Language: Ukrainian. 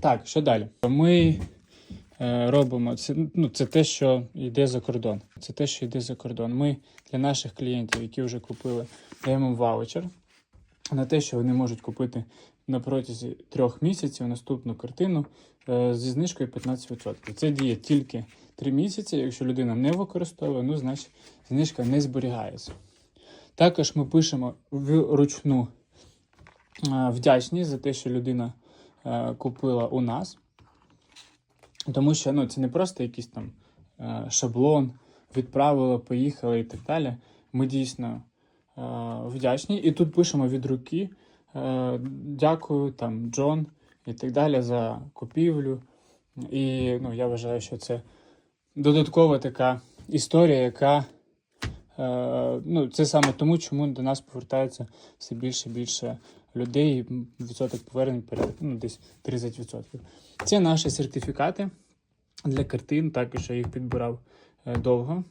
Так, що далі? Ми е, робимо це, ну, це те, що йде за кордон. Це те, що йде за кордон. Ми для наших клієнтів, які вже купили, даємо ваучер на те, що вони можуть купити на протязі трьох місяців наступну картину е, зі знижкою 15%. Це діє тільки 3 місяці. Якщо людина не використовує, ну значить знижка не зберігається. Також ми пишемо вручну е, вдячність за те, що людина купила у нас. Тому що ну, це не просто якийсь там е, шаблон, відправили, поїхали і так далі. Ми дійсно е, вдячні. І тут пишемо від руки. Е, дякую, там, Джон і так далі за купівлю. І ну, я вважаю, що це додаткова така історія, яка е, ну, це саме тому, чому до нас повертається все більше і більше людей. Відсоток повернень ну, десь 30%. Це наші сертифікати для картин, також я їх підбирав е, довго.